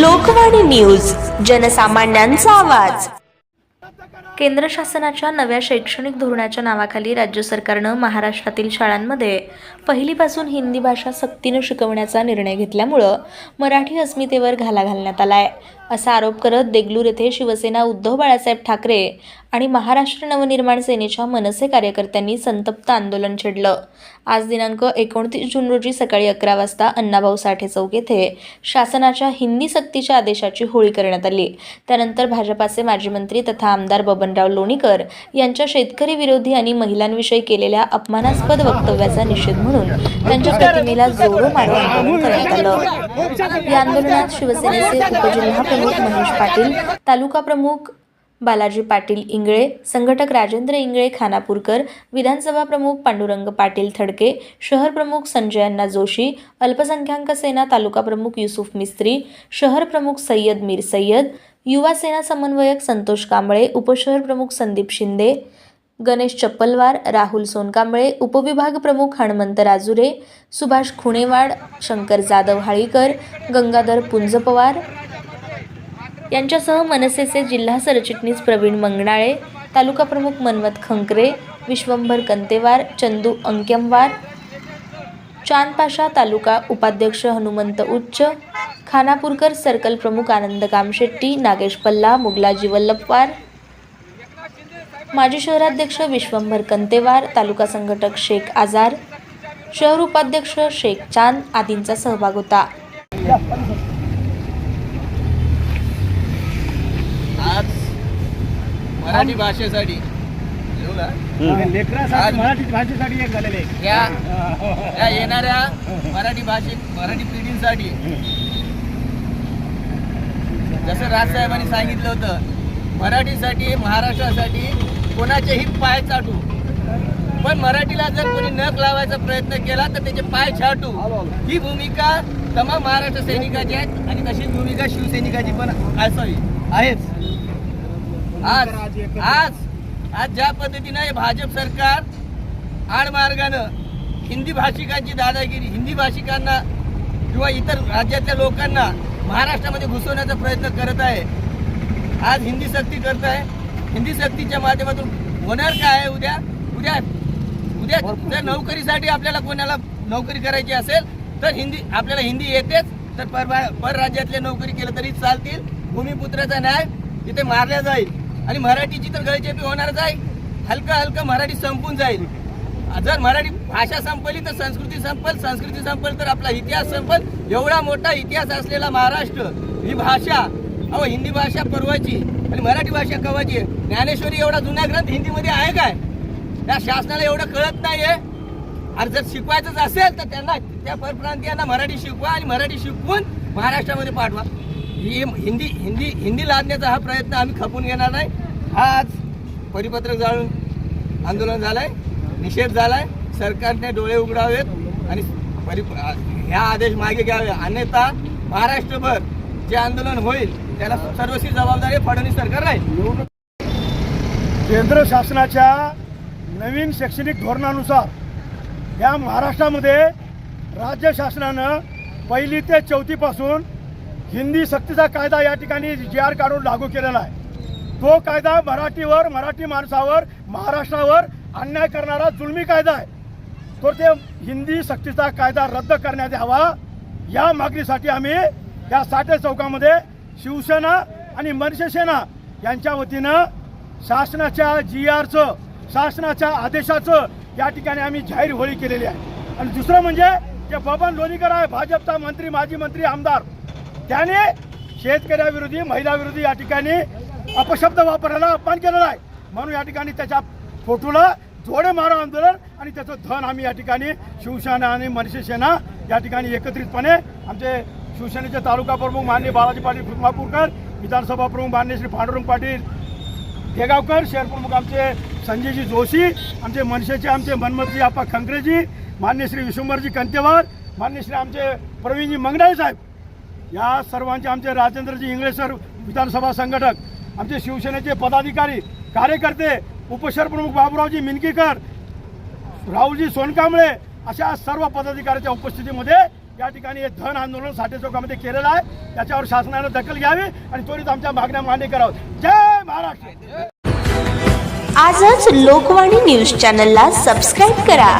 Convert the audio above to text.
Lokvani news जनसामान्यांचा आवाज. केंद्र शासनाच्या नव्या शैक्षणिक धोरणाच्या नावाखाली राज्य सरकारनं महाराष्ट्रातील शाळांमध्ये पहिलीपासून हिंदी भाषा सक्तीनं शिकवण्याचा निर्णय घेतल्यामुळं मराठी अस्मितेवर घाला घालण्यात आला आहे असा आरोप करत देगलूर येथे शिवसेना उद्धव बाळासाहेब ठाकरे आणि महाराष्ट्र नवनिर्माण सेनेच्या मनसे कार्यकर्त्यांनी संतप्त आंदोलन छेडलं. आज दिनांक एकोणतीस जून रोजी सकाळी अकरा वाजता अण्णाभाऊ साठे चौक येथे शासनाच्या हिंदी सक्तीच्या आदेशाची होळी करण्यात आली. त्यानंतर भाजपाचे माजी मंत्री तथा आमदार बबनराव लोणीकर यांच्या शेतकरी विरोधी आणि महिलांविषयी केलेल्या अपमानास्पद वक्तव्याचा निषेध म्हणून त्यांच्या प्रतिमेला जोरो मारून करण्यात आलं. या आंदोलनात शिवसेनेचे उपजिल्हा प्रमुख महेश पाटील तालुका प्रमुख बालाजी पाटील इंगळे संघटक राजेंद्र इंगळे खानापूरकर विधानसभा प्रमुख पांडुरंग पाटील थडके शहर प्रमुख संजय अण्णा जोशी अल्पसंख्याक सेना तालुका प्रमुख युसुफ मिस्त्री शहर प्रमुख सय्यद मीर सय्यद युवा सेना समन्वयक संतोष कांबळे उपशहर प्रमुख संदीप शिंदे गणेश चप्पलवार राहुल सोनकांबळे उपविभाग प्रमुख हणमंत राजुरे सुभाष खुणेवाड शंकर जाधव हाळीकर गंगाधर पुंज पवार यांच्यासह मनसेचे जिल्हा सरचिटणीस प्रवीण मंगनाळे तालुका प्रमुख मनमत खंकरे विश्वंभर कंतेवार चंदू अंक्यमवार चांदपाशा तालुका उपाध्यक्ष हनुमंत उच्च खानापूरकर सर्कल प्रमुख आनंद कामशेट्टी नागेश पल्ला मुगलाजी वल्लभवार माजी शहराध्यक्ष विश्वंभर कंतेवार तालुका संघटक शेख आजार शहर उपाध्यक्ष शेख चांद आदींचा सहभाग होता आज मराठी भाषेसाठी? लेकरासाठी मराठी भाषेसाठी एक झालेले आहे. या. या येणाऱ्या मराठी भाषे मराठी पिढींसाठी. जसं राजसाहेबांनी सांगितलं होतं मराठीसाठी महाराष्ट्रासाठी कोणाचेही पाय चाटू. पण मराठीला जर कोणी नख लावायचा प्रयत्न केला तर त्याचे पाय छाटू. ही भूमिका तमाम महाराष्ट्र सैनिकाची आहे आणि तशीच भूमिका शिवसैनिकाची पण असावी आहेच. आज आज आज ज्या पद्धतीनं हे भाजप सरकार आडमार्गानं हिंदी भाषिकांची दादागिरी हिंदी भाषिकांना किंवा इतर राज्यातल्या लोकांना महाराष्ट्रामध्ये घुसवण्याचा प्रयत्न करत आहे आज हिंदी सक्ती करत आहे. हिंदी सक्तीच्या माध्यमातून होणार काय आहे उद्या? उद्या उद्या जर नोकरीसाठी आपल्याला कोणाला नोकरी करायची असेल तर हिंदी आपल्याला हिंदी येतेच. तर पर परराज्यातले नोकरी केलं तरी चालतील. भूमिपुत्राचा न्याय तिथे मारल्या जाईल. आणि मराठीची तर गळचेपी होणारच आहे. हलका हलका मराठी संपून जाईल. जर मराठी भाषा संपली तर संस्कृती संपल संस्कृती संपल तर आपला इतिहास संपल. एवढा मोठा इतिहास असलेला महाराष्ट्र ही भाषा अहो हिंदी भाषा परवाची आणि मराठी भाषा कवाची आहे? ज्ञानेश्वरी एवढा जुना ग्रंथ हिंदीमध्ये आहे काय? त्या शासनाला एवढं कळत नाहीये. आणि जर शिकवायचंच असेल तर त्यांना त्या परप्रांतीयांना मराठी शिकवा आणि मराठी शिकवून महाराष्ट्रामध्ये पाठवा. ही हिंदी हिंदी हिंदी लादण्याचा हा प्रयत्न आम्ही खपून घेणार नाही आज परिपत्रक जाळून आंदोलन झालंय निषेध झालाय. सरकारने डोळे उघडावेत आणि परि ह्या आदेश मागे घ्यावे. अन्यथा महाराष्ट्रभर जे आंदोलन होईल त्याला सर्वस्वी जबाबदारी फडणवीस सरकार राहील. केंद्र शासनाच्या नवीन शैक्षणिक धोरणानुसार या महाराष्ट्रामध्ये राज्य शासनानं पहिली ते चौथीपासून हिंदी सक्तीचा कायदा या ठिकाणी जी आर काढून लागू केलेला आहे. तो कायदा मराठीवर मराठी माणसावर महाराष्ट्रावर अन्याय करणारा जुलमी कायदा आहे. तो ते हिंदी सक्तीचा कायदा रद्द करण्यात यावा. या मागणीसाठी आम्ही या साठे चौकामध्ये शिवसेना आणि मनसेसेना यांच्या वतीनं शासनाच्या जी आरचं शासनाच्या आदेशाचं या ठिकाणी आम्ही जाहीर होळी केलेली आहे. आणि दुसरं म्हणजे जे बबन लोणीकर आहे भाजपचा मंत्री माजी मंत्री आमदार त्याने शेतकऱ्याविरोधी महिलाविरोधी या ठिकाणी अपशब्द वापरायला अपमान केलेला आहे. म्हणून या ठिकाणी त्याच्या फोटोला जोडे मारो आंदोलन आणि त्याचं धन आम्ही या ठिकाणी शिवसेना आणि मनसे सेना या ठिकाणी एकत्रितपणे आमचे शिवसेनेचे तालुका प्रमुख मान्य बालाजी पाटील खुदमापूरकर विधानसभा प्रमुख मान्य श्री पांडुरंग पाटील देगावकर शहर प्रमुख आमचे संजयजी जोशी आमचे मनसेचे आमचे मनमतजी आप्पा खंकरेजी मान्य श्री विश्वंभरजी कंतेवार मान्य श्री आमचे प्रवीणजी मंगडाळे साहेब. या सर्वांचे आमचे राजेंद्रजी इंगळे सर विधानसभा संघटक आमचे शिवसेनेचे पदाधिकारी कार्यकर्ते उपशहर प्रमुख बाबूरावजी मिनकीकर राहुलजी सोनकांबळे अशा सर्व पदाधिकाऱ्याच्या उपस्थितीमध्ये या ठिकाणी हे धन आंदोलन साठे चौकामध्ये केलेलं आहे. त्याच्यावर शासनानं दखल घ्यावी आणि त्वरित आमच्या मागण्या मान्य करावं जय महाराष्ट्र! आजच लोकवाणी न्यूज चॅनलला सबस्क्राईब करा.